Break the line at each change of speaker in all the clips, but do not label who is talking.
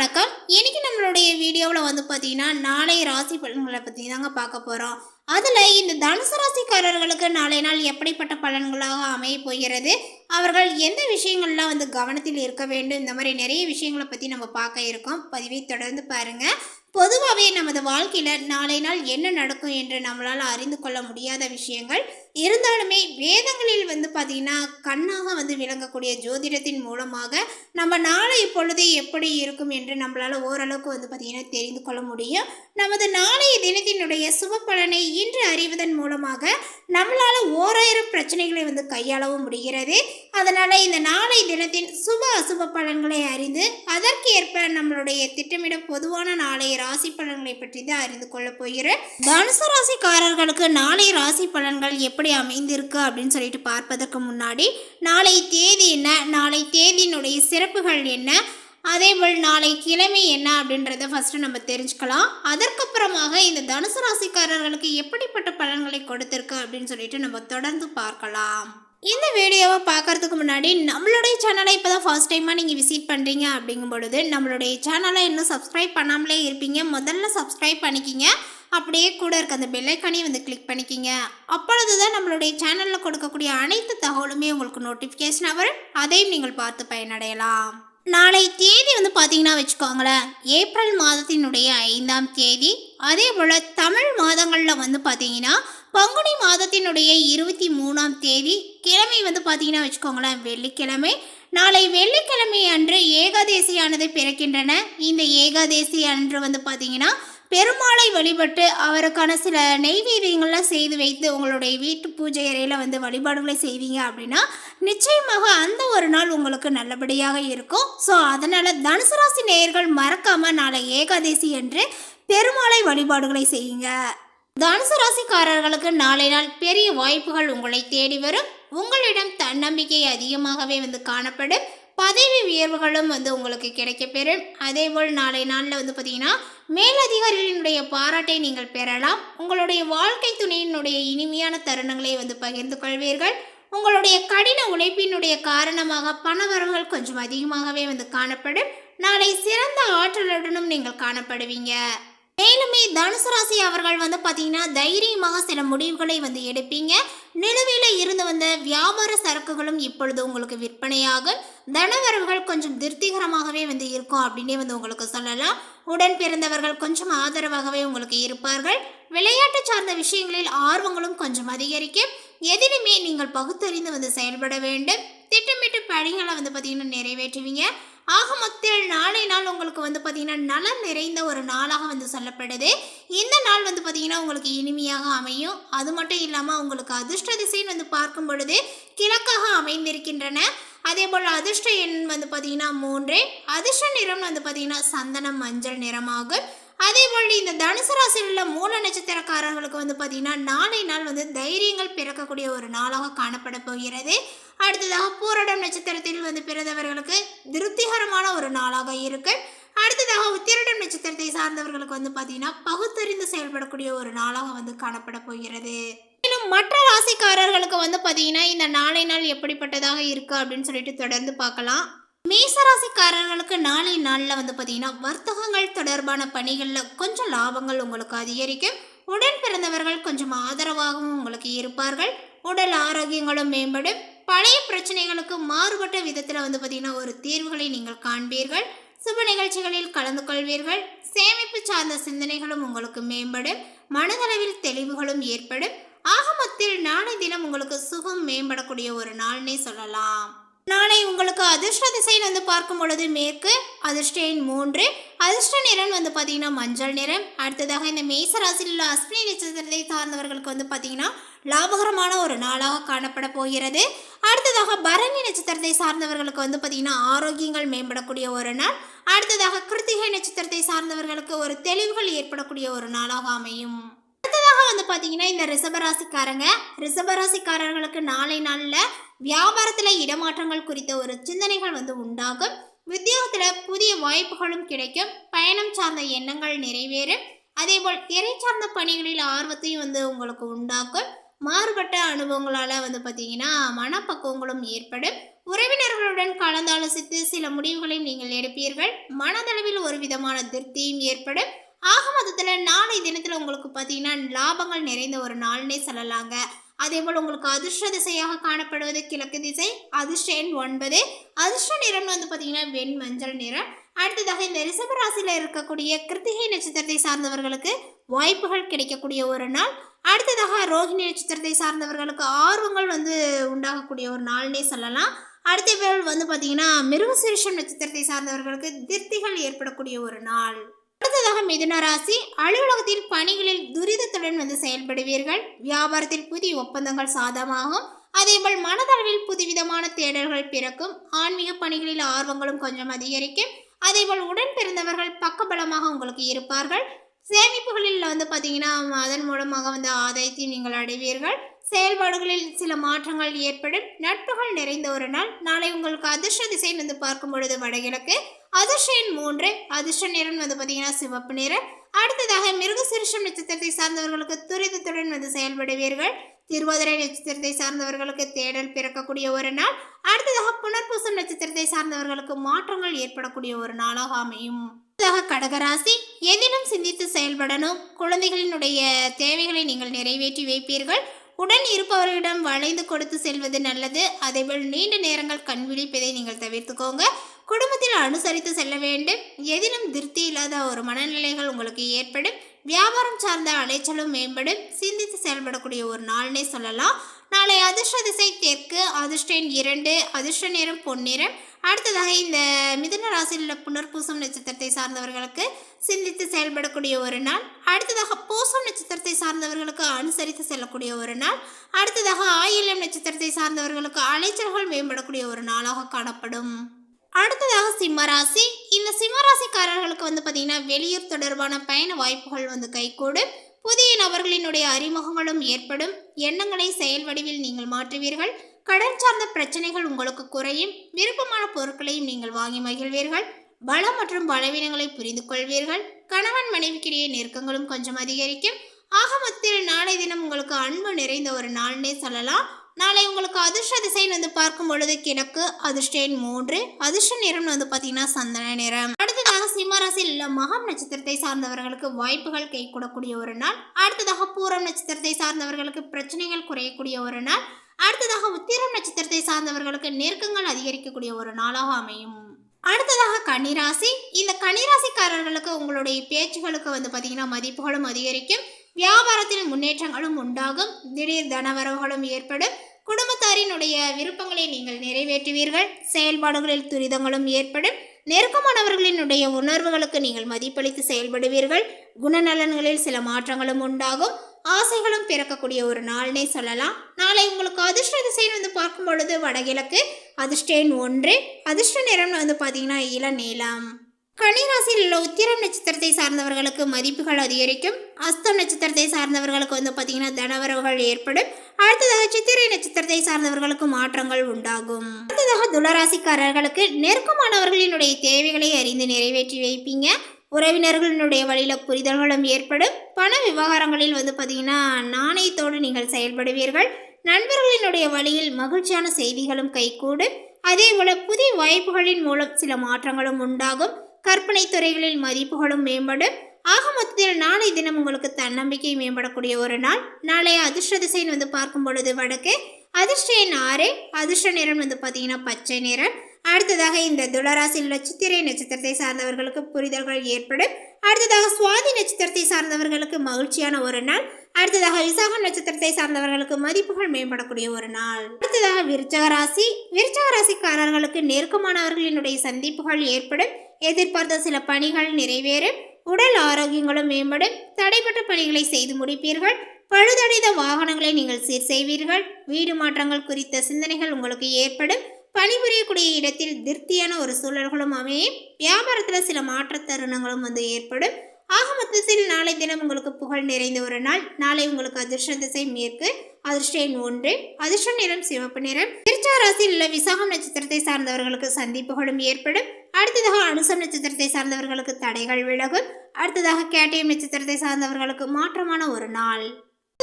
வணக்கம். இன்னைக்கு நம்மளுடைய வீடியோவில் வந்து பார்த்தீங்கன்னா நாளை ராசி பலன்களை பற்றி தாங்க பார்க்க போகிறோம் அதில் இந்த தனுசு ராசிக்காரர்களுக்கு நாளை நாள் எப்படிப்பட்ட பலன்களாக அமைய போகிறது? அவர்கள் எந்த விஷயங்கள்லாம் வந்து கவனத்தில் இருக்க வேண்டும்? இந்த மாதிரி நிறைய விஷயங்களை பற்றி நம்ம பார்க்க இருக்கோம். பதிவை தொடர்ந்து பாருங்கள் பொதுவாகவே நமது வாழ்க்கையில் நாளை நாள் என்ன நடக்கும் என்று நம்மளால் அறிந்து கொள்ள முடியாத விஷயங்கள் இருந்தாலுமே வேதங்களில் வந்து பார்த்திங்கன்னா கண்ணாக வந்து விளங்கக்கூடிய ஜோதிடத்தின் மூலமாக நம்ம நாளை இப்பொழுது எப்படி இருக்கும் என்று நம்மளால் ஓரளவுக்கு வந்து பார்த்திங்கன்னா தெரிந்து கொள்ள முடியும். நமது நாளைய தினத்தினுடைய சுப பலனை இன்று அறிவதன் மூலமாக நம்மளால் ஓராயிரம் பிரச்சனைகளை வந்து கையாளவும் முடிகிறது. அதனால் இந்த நாளை தினத்தின் சுப அசுப பலன்களை அறிந்து அதற்கேற்ப நம்மளுடைய திட்டமிட பொதுவான நாளைய ராசி பலன்களை பற்றி தான் அறிந்து கொள்ளப் போகிறேன். தனுசு ராசிக்காரர்களுக்கு நாளை ராசி பலன்கள் எப்படி அமைந்திருக்கு அப்படின்னு சொல்லிட்டு பார்ப்பதற்கு முன்னாடி நாளை தேதி என்ன நாளை தேதியினுடைய சிறப்புகள் என்ன அதேபோல் நாளை கிழமை என்ன அப்படின்றத ஃபஸ்ட்டு நம்ம தெரிஞ்சுக்கலாம். அதற்கப்புறமாக இந்த தனுசு ராசிக்காரர்களுக்கு எப்படிப்பட்ட பலன்களை கொடுத்துருக்கு அப்படின்னு சொல்லிட்டு நம்ம தொடர்ந்து பார்க்கலாம். இந்த வீடியோவை பார்க்கறதுக்கு முன்னாடி நம்மளுடைய சேனலை இப்போ தான் ஃபர்ஸ்ட் டைமாக நீங்கள் விசிட் பண்ணுறீங்க அப்படிங்கும் பொழுது நம்மளுடைய சேனலை இன்னும் சப்ஸ்கிரைப் பண்ணாமலே இருப்பீங்க. முதல்ல சப்ஸ்கிரைப் பண்ணிக்கிங்க. அப்படியே கூட இருக்க அந்த பெல்லைக்கானே வந்து கிளிக் பண்ணிக்கிங்க. அப்பொழுது தான் நம்மளுடைய சேனலில் கொடுக்கக்கூடிய அனைத்து தகவலுமே உங்களுக்கு நோட்டிஃபிகேஷன் வரும். அதையும் நீங்கள் பார்த்து பயனடையலாம். நாளை தேதி வந்து பார்த்தீங்கன்னா வச்சுக்கோங்களேன். ஏப்ரல் மாதத்தினுடைய ஐந்தாம் தேதி. அதே போல் தமிழ் மாதங்களில் வந்து பார்த்தீங்கன்னா பங்குனி மாதத்தினுடைய இருபத்தி மூணாம் தேதி கிழமை வந்து பார்த்தீங்கன்னா வச்சுக்கோங்களேன் வெள்ளிக்கிழமை. நாளை வெள்ளிக்கிழமை அன்று ஏகாதேசியானது பிறக்கின்றன. இந்த ஏகாதேசி அன்று வந்து பார்த்தீங்கன்னா பெருமாளை வழிபட்டு அவருக்கான சில நெய்வேதியங்கள்லாம் செய்து வைத்து உங்களுடைய வீட்டு பூஜை அறையில் வந்து வழிபாடுகளை செய்வீங்க அப்படின்னா நிச்சயமாக அந்த ஒரு நாள் உங்களுக்கு நல்லபடியாக இருக்கும். ஸோ அதனால் தனுசு ராசி நேயர்கள் மறக்காமல் நாளை ஏகாதேசி என்று பெருமாளை வழிபாடுகளை செய்யுங்க. தனுசு ராசிக்காரர்களுக்கு நாளை நாள் பெரிய வாய்ப்புகள் உங்களை தேடி வரும். உங்களிடம் தன்னம்பிக்கை அதிகமாகவே வந்து காணப்படும். பதவி உயர்வுகளும் வந்து உங்களுக்கு கிடைக்கப்பெறும். அதேபோல் நாளை நாளில் வந்து பார்த்தீங்கன்னா மேலதிகாரிகளினுடைய பாராட்டை நீங்கள் பெறலாம். உங்களுடைய வாழ்க்கை துணையினுடைய இனிமையான தருணங்களை வந்து பகிர்ந்து கொள்வீர்கள். உங்களுடைய கடின உழைப்பினுடைய காரணமாக பணவரவுகள் கொஞ்சம் அதிகமாகவே வந்து காணப்படும். நாளை சிறந்த ஆற்றலுடனும் நீங்கள் காணப்படுவீங்க. மேலுமே தனுசு ராசி அவர்கள் வந்து பார்த்தீங்கன்னா தைரியமாக சில முடிவுகளை வந்து எடுப்பீங்க. நிலுவையில் இருந்து வந்த வியாபார சரக்குகளும் இப்பொழுது உங்களுக்கு விற்பனையாகும். தனவரவுகள் கொஞ்சம் திருப்திகரமாகவே வந்து இருக்கும் அப்படின்னே வந்து உங்களுக்கு சொல்லலாம். உடன் பிறந்தவர்கள் கொஞ்சம் ஆதரவாகவே உங்களுக்கு இருப்பார்கள். விளையாட்டு சார்ந்த விஷயங்களில் ஆர்வங்களும் கொஞ்சம் அதிகரிக்கும். எதிலுமே நீங்கள் பகுத்தறிந்து வந்து செயல்பட வேண்டும். திட்டமிட்டு பணிகளை வந்து பார்த்தீங்கன்னா நிறைவேற்றுவீங்க. ஆக மொத்தத்தில் நாளை நாள் உங்களுக்கு வந்து பார்த்திங்கன்னா நலம் நிறைந்த ஒரு நாளாக வந்து சொல்லப்படுது. இந்த நாள் வந்து பார்த்திங்கன்னா உங்களுக்கு இனிமையாக அமையும். அது மட்டும் இல்லாமல் உங்களுக்கு அதிர்ஷ்ட திசைன்னு வந்து பார்க்கும் பொழுது கிழக்காக அமைந்திருக்கின்றன. அதே போல் அதிர்ஷ்ட எண் வந்து பார்த்திங்கன்னா மூன்று அதிர்ஷ்ட நிறம் வந்து பார்த்தீங்கன்னா சந்தனம் மஞ்சள் நிறமாகும். அதே போல் இந்த தனுசு ராசியில் உள்ள மூல நட்சத்திரக்காரர்களுக்கு வந்து பார்த்தீங்கன்னா நாளை நாள் வந்து தைரியங்கள் பிறக்கக்கூடிய ஒரு நாளாக காணப்பட போகிறது. அடுத்ததாக பூரடம் நட்சத்திரத்தில் வந்து பிறந்தவர்களுக்கு திருப்திகரமான ஒரு நாளாக இருக்கு. அடுத்ததாக உத்திரடம் நட்சத்திரத்தை சார்ந்தவர்களுக்கு வந்து பார்த்தீங்கன்னா பகுத்தறிந்து செயல்படக்கூடிய ஒரு நாளாக வந்து காணப்பட போகிறது. மேலும் மற்ற ராசிக்காரர்களுக்கு வந்து பார்த்தீங்கன்னா இந்த நாளை நாள் எப்படிப்பட்டதாக இருக்குது அப்படின்னு சொல்லிட்டு தொடர்ந்து பார்க்கலாம். மேசராசிக்காரர்களுக்கு நாளை நாளில் வந்து பார்த்தீங்கன்னா வர்த்தகங்கள் தொடர்பான பணிகளில் கொஞ்சம் லாபங்கள் உங்களுக்கு அதிகரிக்கும். உடன் பிறந்தவர்கள் கொஞ்சம் ஆதரவாகவும் உங்களுக்கு இருப்பார்கள். உடல் ஆரோக்கியங்களும் மேம்படும். பழைய பிரச்சனைகளுக்கு மாறுபட்ட விதத்தில் வந்து பார்த்தீங்கன்னா ஒரு தீர்வுகளை நீங்கள் காண்பீர்கள். சுப நிகழ்ச்சிகளில் கலந்து கொள்வீர்கள். சேமிப்பு சார்ந்த சிந்தனைகளும் உங்களுக்கு மேம்படும். மனதளவில் தெளிவுகளும் ஏற்படும். ஆகமத்தில் நாளை தினம் உங்களுக்கு சுகம் மேம்படக்கூடிய ஒரு நாள்னே சொல்லலாம். நாளை உங்களுக்கு அதிர்ஷ்ட திசையில் வந்து பார்க்கும் பொழுது மேற்கு அதிர்ஷ்ட எண் மூன்று அதிர்ஷ்ட நிறம் வந்து பார்த்தீங்கன்னா மஞ்சள் நிறம். அடுத்ததாக இந்த மேசராசியில் உள்ள அஸ்வினி நட்சத்திரத்தை சார்ந்தவர்களுக்கு வந்து பார்த்தீங்கன்னா லாபகரமான ஒரு நாளாக காணப்பட போகிறது. அடுத்ததாக பரணி நட்சத்திரத்தை சார்ந்தவர்களுக்கு வந்து பார்த்தீங்கன்னா ஆரோக்கியங்கள் மேம்படக்கூடிய ஒரு நாள். அடுத்ததாக கிருத்திகை நட்சத்திரத்தை சார்ந்தவர்களுக்கு ஒரு தெளிவுகள் ஏற்படக்கூடிய ஒரு நாளாக அமையும். அடுத்ததாக வந்து பார்த்தீங்கன்னா இந்த ரிசபராசிக்காரங்க ரிசபராசிக்காரர்களுக்கு நாளை நாளில் வியாபாரத்தில் இடமாற்றங்கள் குறித்த ஒரு சிந்தனைகள் வந்து உண்டாகும். உத்தியோகத்தில் புதிய வாய்ப்புகளும் கிடைக்கும். பயணம் சார்ந்த எண்ணங்கள் நிறைவேறும். அதேபோல் இறை சார்ந்த பணிகளில் ஆர்வத்தையும் வந்து உங்களுக்கு உண்டாக்கும். மாறுபட்ட அனுபவங்களால் வந்து பார்த்தீங்கன்னா மனப்பக்குவங்களும் ஏற்படும். உறவினர்களுடன் கலந்தாலோசித்து சில முடிவுகளையும் நீங்கள் எடுப்பீர்கள். மனதளவில் ஒரு விதமான திருப்தியும் ஏற்படும். ஆக மொத்தத்தில் நாளை தினத்தில் உங்களுக்கு பார்த்தீங்கன்னா லாபங்கள் நிறைந்த ஒரு நாள்னே சொல்லலாங்க. அதே போல் உங்களுக்கு அதிர்ஷ்ட திசையாக காணப்படுவது கிழக்கு திசை அதிர்ஷ்ட எண் ஒன்பது. அதிர்ஷ்ட நிறம் வந்து பார்த்தீங்கன்னா வெண் மஞ்சள் நிறம். அடுத்ததாக இந்த ரிஷப ராசியில் இருக்கக்கூடிய கிருத்திகை நட்சத்திரத்தை சார்ந்தவர்களுக்கு வாய்ப்புகள் கிடைக்கக்கூடிய ஒரு நாள். அடுத்ததாக ரோஹிணி நட்சத்திரத்தை சார்ந்தவர்களுக்கு ஆர்வங்கள் வந்து உண்டாகக்கூடிய ஒரு நாள்னே சொல்லலாம். அடுத்த பேர் வந்து பார்த்தீங்கன்னா மிருகசீரிஷம் நட்சத்திரத்தை சார்ந்தவர்களுக்கு திருப்திகள் ஏற்படக்கூடிய ஒரு நாள். அடுத்ததாக மிதுன ராசி. அலுவலகத்தில் பணிகளில் துரிதத்துடன் வந்து செயல்படுவீர்கள். வியாபாரத்தில் புதிய ஒப்பந்தங்கள் சாதமாகும் அதேபோல் மனதளவில் புதுவிதமான தேடல்கள் பிறக்கும். ஆன்மீக பணிகளில் ஆர்வங்களும் கொஞ்சம் அதிகரிக்கும். அதேபோல் உடன் பிறந்தவர்கள் பக்கபலமாக உங்களுக்கு இருப்பார்கள். சேமிப்புகளில் வந்து பார்த்தீங்கன்னா அதன் மூலமாக வந்து ஆதாயத்தை நீங்கள் அடைவீர்கள். செயல்பாடுகளில் சில மாற்றங்கள் ஏற்படும். நட்புகள் நிறைந்த ஒரு நாள். நாளை உங்களுக்கு அதிர்ஷ்ட திசை வந்து பார்க்கும் பொழுது வடகிழக்கு. அதிர்ஷன் மூன்று அதிர்ஷ்ட நிறம் வந்து பார்த்தீங்கன்னா சிவப்பு நிறம். அடுத்ததாக மிருகசிருஷம் நட்சத்திரத்தை சார்ந்தவர்களுக்கு துரிதத்துடன் வந்து செயல்படுவீர்கள். திருவாதிரை நட்சத்திரத்தை சார்ந்தவர்களுக்கு தேடல் பிறக்கக்கூடிய ஒரு நாள். அடுத்ததாக புனர்பூசம் நட்சத்திரத்தை சார்ந்தவர்களுக்கு மாற்றங்கள் ஏற்படக்கூடிய ஒரு நாளாக அமையும். அடுத்ததாக கடகராசி எதிலும் சிந்தித்து செயல்படணும். குழந்தைகளினுடைய தேவைகளை நீங்கள் நிறைவேற்றி வைப்பீர்கள். உடன் இருப்பவர்களிடம் வளைந்து கொடுத்து செல்வது நல்லது. அதேபோல் நீண்ட நேரங்கள் கண் விழிப்பதை நீங்கள் தவிர்த்துக்கோங்க. குடும்பத்தில் அனுசரித்து செல்ல வேண்டும். எதிலும் திருப்தி இல்லாத ஒரு மனநிலைகள் உங்களுக்கு ஏற்படும். வியாபாரம் சார்ந்த அலைச்சலும் மேம்படும். சிந்தித்து செயல்படக்கூடிய ஒரு நாள்னே சொல்லலாம். நாளை அதிர்ஷ்ட திசை தெற்கு அதிர்ஷ்டன் இரண்டு அதிர்ஷ்ட நேரம் பொன்னிறம். அடுத்ததாக இந்த மிதுன ராசியில் உள்ள புனர்பூசம் நட்சத்திரத்தை சார்ந்தவர்களுக்கு சிந்தித்து செயல்படக்கூடிய ஒரு நாள். அடுத்ததாக பூசம் நட்சத்திரத்தை சார்ந்தவர்களுக்கு அனுசரித்து செல்லக்கூடிய ஒரு நாள். அடுத்ததாக ஆயிலம் நட்சத்திரத்தை சார்ந்தவர்களுக்கு அலைச்சல்கள் மேம்படக்கூடிய ஒரு நாளாக காணப்படும். அடுத்ததாக சிம்மராசி இந்த சிம்மராசிக்காரர்களுக்கு வந்து பார்த்தீங்கன்னா வெளியூர் தொடர்பான பயண வாய்ப்புகள் வந்து கைகூடும். புதிய நபர்களினுடைய அறிமுகங்களும் ஏற்படும். எண்ணங்களை செயல் வடிவில் நீங்கள் மாற்றுவீர்கள். கடன் சார்ந்த பிரச்சனைகள் உங்களுக்கு குறையும். விருப்பமான பொருட்களையும் நீங்கள் வாங்கி மகிழ்வீர்கள். பலம் மற்றும் பலவீனங்களை புரிந்து கொள்வீர்கள். கணவன் மனைவிக்கிடையே நெருக்கங்களும் கொஞ்சம் அதிகரிக்கும். ஆக மொத்தத்தில் நாளை தினம் உங்களுக்கு அன்பு நிறைந்த ஒரு நாள்னே சொல்லலாம். நாளை உங்களுக்கு அதிர்ஷ்ட திசைன்னு வந்து பார்க்கும் பொழுது கிழக்கு அதிர்ஷ்டன் மூன்று அதிர்ஷ்ட நிறம்னு வந்து பார்த்தீங்கன்னா சந்தன நிறம். அடுத்ததாக சிம்மராசியில் உள்ள மகம் நட்சத்திரத்தை சார்ந்தவர்களுக்கு வாய்ப்புகள் கைகூடக்கூடிய ஒரு நாள். அடுத்ததாக பூரம் நட்சத்திரத்தை சார்ந்தவர்களுக்கு பிரச்சனைகள் குறையக்கூடிய ஒரு நாள். அடுத்ததாக உத்திரம் நட்சத்திரத்தை சார்ந்தவர்களுக்கு நெருக்கங்கள் அதிகரிக்கக்கூடிய ஒரு நாளாக அமையும். அடுத்ததாக கன்னிராசி. இந்த கன்னிராசிக்காரர்களுக்கு உங்களுடைய பேச்சுகளுக்கு வந்து பார்த்தீங்கன்னா மதிப்புகளும் அதிகரிக்கும். வியாபாரத்தில் முன்னேற்றங்களும் உண்டாகும். திடீர் தனவரவுகளும் ஏற்படும். குடும்பத்தாரினுடைய விருப்பங்களை நீங்கள் நிறைவேற்றுவீர்கள். செயல்பாடுகளில் துரிதங்களும் ஏற்படும். நெருக்கமானவர்களினுடைய உணர்வுகளுக்கு நீங்கள் மதிப்பளித்து செயல்படுவீர்கள். குணநலன்களில் சில மாற்றங்களும் உண்டாகும். ஆசைகளும் பிறக்கக்கூடிய ஒரு நாள்னே சொல்லலாம். நாளை உங்களுக்கு அதிர்ஷ்ட திசைன்னு வந்து பார்க்கும் பொழுது வடகிழக்கு அதிர்ஷ்டேன் ஒன்று அதிர்ஷ்ட நிறம்னு வந்து பார்த்தீங்கன்னா இளநீளம் கன்னிராசியில் உள்ள உத்திரம் நட்சத்திரத்தை சார்ந்தவர்களுக்கு மதிப்புகள் அதிகரிக்கும். அஸ்தம் நட்சத்திரத்தை சார்ந்தவர்களுக்கு வந்து பார்த்தீங்கன்னா தனவரவுகள் ஏற்படும். அடுத்ததாக சித்திரை நட்சத்திரத்தை சார்ந்தவர்களுக்கு மாற்றங்கள் உண்டாகும். அடுத்ததாக துளராசிக்காரர்களுக்கு நெருக்கமானவர்களினுடைய தேவைகளை அறிந்து நிறைவேற்றி வைப்பீங்க. உறவினர்களினுடைய வழியில் புரிதல்களும் ஏற்படும். பண விவகாரங்களில் வந்து பார்த்தீங்கன்னா நாணயத்தோடு நீங்கள் செயல்படுவீர்கள். நண்பர்களினுடைய வழியில் மகிழ்ச்சியான செய்திகளும் கைகூடும். அதே போல புதிய வாய்ப்புகளின் மூலம் சில மாற்றங்களும் உண்டாகும். கற்பனை துறைகளில் மதிப்புகளும் மேம்படும். ஆக மொத்தத்தில் நாளை தினம் உங்களுக்கு தன்னம்பிக்கை மேம்படக்கூடிய ஒரு நாள். நாளைய அதிர்ஷ்ட திசைன்னு வந்து பார்க்கும் பொழுது வடக்கு அதிர்ஷ்ட எண் ஆறு அதிர்ஷ்ட நிறம் வந்து பார்த்தீங்கன்னா பச்சை நிறம். அடுத்ததாக இந்த துளராசியில் நட்சத்திரை நட்சத்திரத்தை சார்ந்தவர்களுக்கு புரிதல்கள் ஏற்படும். அடுத்ததாக சுவாதி நட்சத்திரத்தை சார்ந்தவர்களுக்கு மகிழ்ச்சியான ஒரு நாள். அடுத்ததாக விசாகம் நட்சத்திரத்தை சார்ந்தவர்களுக்கு மதிப்புகள் மேம்படக்கூடிய ஒரு நாள். அடுத்ததாக விருச்சக ராசி. விருச்சக ராசிக்காரர்களுக்கு நெருக்கமானவர்களினுடைய சந்திப்புகள் ஏற்படும். எதிர்பார்த்த சில பணிகள் நிறைவேறும். உடல் ஆரோக்கியங்களும் மேம்படும். தடைப்பட்ட பணிகளை செய்து முடிப்பீர்கள். பழுதடைந்த வாகனங்களை நீங்கள் சீர் செய்வீர்கள். வீடு மாற்றங்கள் குறித்த சிந்தனைகள் உங்களுக்கு ஏற்படும். பணிபுரியக்கூடிய இடத்தில் திருப்தியான ஒரு சூழல்களும் அமையும். வியாபாரத்தில் சில மாற்ற தருணங்களும் வந்து ஏற்படும். ஆக மொத்தத்தில் நாளை தினம் உங்களுக்கு புகழ் நிறைந்த ஒரு நாள். நாளை உங்களுக்கு அதிர்ஷ்ட திசை மேற்கு அதிர்ஷ்ட எண் ஒன்று. அதிர்ஷ்ட நிறம் சிவப்பு நிறம். திருச்சாராசியில் உள்ள விசாகம் நட்சத்திரத்தை சார்ந்தவர்களுக்கு சந்திப்புகளும் ஏற்படும். அடுத்ததாக அனுசம் நட்சத்திரத்தை சார்ந்தவர்களுக்கு தடைகள் விலகும். அடுத்ததாக கேட்டியம் நட்சத்திரத்தை சார்ந்தவர்களுக்கு மாற்றமான ஒரு நாள்.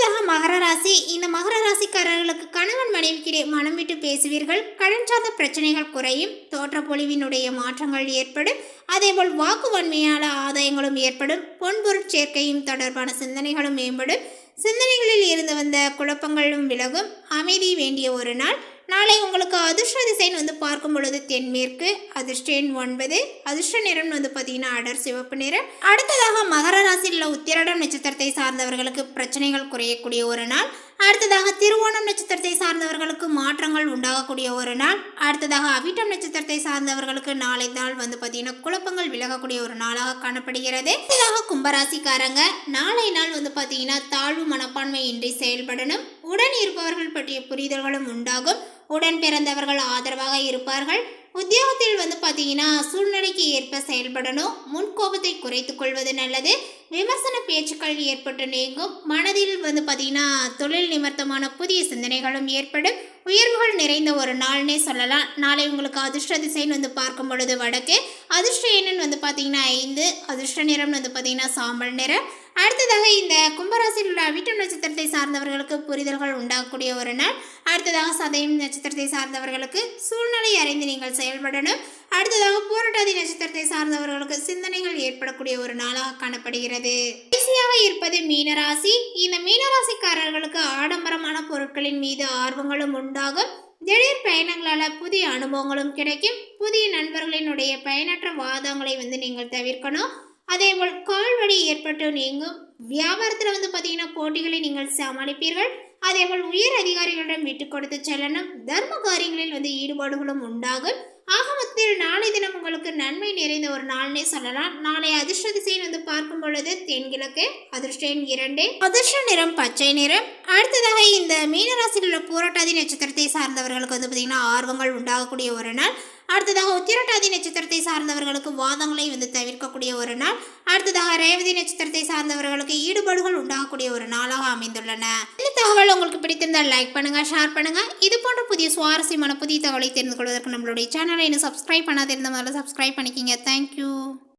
மகர ராசி. இந்த மகர ராசிக்காரர்களுக்கு கணவன் மனைவிக்கிடையே மனம் விட்டு பேசுவீர்கள். கடன் சார்ந்த பிரச்சனைகள் குறையும். தோற்றப்பொழிவினுடைய மாற்றங்கள் ஏற்படும். அதேபோல் வாக்கு வன்மையான ஆதாயங்களும் ஏற்படும். பொன்பொருட் சேர்க்கையும் தொடர்பான சிந்தனைகளும் மேம்படும். சிந்தனைகளில் இருந்து வந்த குழப்பங்களும் விலகும். அமைதி வேண்டிய ஒரு நாள். நாளை உங்களுக்கு அதிர்ஷ்ட திசைன்னு வந்து பார்க்கும் பொழுது தென்மேற்கு அதிர்ஷ்ட எண் ஒன்பது அதிர்ஷ்ட நிறம் வந்து பார்த்தீங்கன்னா அடர் சிவப்பு நிறம். அடுத்ததாக மகர ராசியில் உள்ள உத்திரடம் நட்சத்திரத்தை சார்ந்தவர்களுக்கு பிரச்சனைகள் குறையக்கூடிய ஒரு நாள். அடுத்ததாக திருவோணம் நட்சத்திரத்தை சார்ந்தவர்களுக்கு மாற்றங்கள் உண்டாகக்கூடிய ஒரு நாள். அடுத்ததாக அவிட்டம் நட்சத்திரத்தை சார்ந்தவர்களுக்கு நாளை நாள் வந்து பார்த்தீங்கன்னா குழப்பங்கள் விலகக்கூடிய ஒரு நாளாக காணப்படுகிறது. அடுத்ததாக கும்பராசிக்காரங்க நாளை நாள் வந்து பார்த்தீங்கன்னா தாழ்வு மனப்பான்மை இன்றி செயல்படணும். உடன் இருப்பவர்கள் பற்றிய புரிதல்களும் உண்டாகும். உடன் பிறந்தவர்கள் ஆதரவாக இருப்பார்கள். உத்தியோகத்தில் வந்து பார்த்தீங்கன்னா சூழ்நிலைக்கு ஏற்ப செயல்படணும். முன்கோபத்தை குறைத்துக் கொள்வது நல்லது. விமர்சன பேச்சுக்கள் ஏற்பட்டு நீங்கும். மனதில் வந்து பார்த்தீங்கன்னா தொழில் நிமித்தமான புதிய சிந்தனைகளும் ஏற்படும். உயர்வுகள் நிறைந்த ஒரு நாள்னே சொல்லலாம். நாளை உங்களுக்கு அதிர்ஷ்ட திசைன்னு வந்து பார்க்கும் பொழுது வடக்கு. அதிர்ஷ்ட எண்ணன் வந்து பார்த்தீங்கன்னா ஐந்து. அதிர்ஷ்ட நிறம்னு வந்து பார்த்தீங்கன்னா சாம்பல் நிறம். அடுத்ததாக இந்த கும்பராசியில் உள்ள வீட்டு நட்சத்திரத்தை சார்ந்தவர்களுக்கு புரிதல்கள் உண்டாகக்கூடிய ஒரு நாள். அடுத்ததாக சதயம் நட்சத்திரத்தை சார்ந்தவர்களுக்கு சூழ்நிலை அறிந்து நீங்கள் செயல்படணும். அடுத்ததாக பூரட்டாதி நட்சத்திரத்தை சார்ந்தவர்களுக்கு சிந்தனைகள் ஏற்படக்கூடிய ஒரு நாளாக காணப்படுகிறது. கடைசியாக இருப்பது மீனராசி. இந்த மீனராசிக்காரர்களுக்கு ஆடம்பரமான பொருட்களின் மீது ஆர்வங்களும் உண்டாகும். திடீர் பயணங்களால் புதிய அனுபவங்களும் கிடைக்கும். புதிய நண்பர்களினுடைய பயனற்ற வாதங்களை வந்து நீங்கள் தவிர்க்கணும். அதேபோல் கால்வழி ஏற்பட்டு நீங்கும். வியாபாரத்தில் வந்து பார்த்தீங்கன்னா போட்டிகளை நீங்கள் சமாளிப்பீர்கள். அதேபோல் உயர் அதிகாரிகளிடம் விட்டு கொடுத்து செல்லணும். தர்ம காரியங்களில் வந்து ஈடுபாடுகளும் உண்டாகும். ஆக மொத்தத்தில் நாளை தினம் உங்களுக்கு நன்மை நிறைந்த ஒரு நாள்னே சொல்லலாம். நாளை அதிர்ஷ்ட திசையில் வந்து பார்க்கும் பொழுது தென்கிழக்கு அதிர்ஷ்டம் இரண்டு அதிர்ஷ்ட நிறம் பச்சை நிறம். அடுத்ததாக இந்த மீனராசியில் உள்ள பூரட்டாதி நட்சத்திரத்தை சார்ந்தவர்களுக்கு வந்து பார்த்தீங்கன்னா ஆர்வங்கள் உண்டாகக்கூடிய ஒரு நாள். அடுத்ததாக உத்திரட்டாதி நட்சத்திரத்தை சார்ந்தவர்களுக்கு வாதங்களை வந்து தவிர்க்கக்கூடிய ஒரு நாள். அடுத்ததாக ரேவதி நட்சத்திரத்தை சார்ந்தவர்களுக்கு ஈடுபாடுகள் உண்டாகக்கூடிய ஒரு நாளாக அமைந்துள்ளன. இந்த தகவல் உங்களுக்கு பிடித்திருந்தால் லைக் பண்ணுங்க ஷேர் பண்ணுங்க. இது போன்ற புதிய சுவாரஸ்யமான புதிய தகவலை தெரிந்து கொள்வதற்கு நம்மளுடைய சேனலை இன்னும் சப்ஸ்கிரைப் பண்ணாதிருந்த முதல்ல சப்ஸ்கிரைப் பண்ணிக்கிங்க. தேங்க்யூ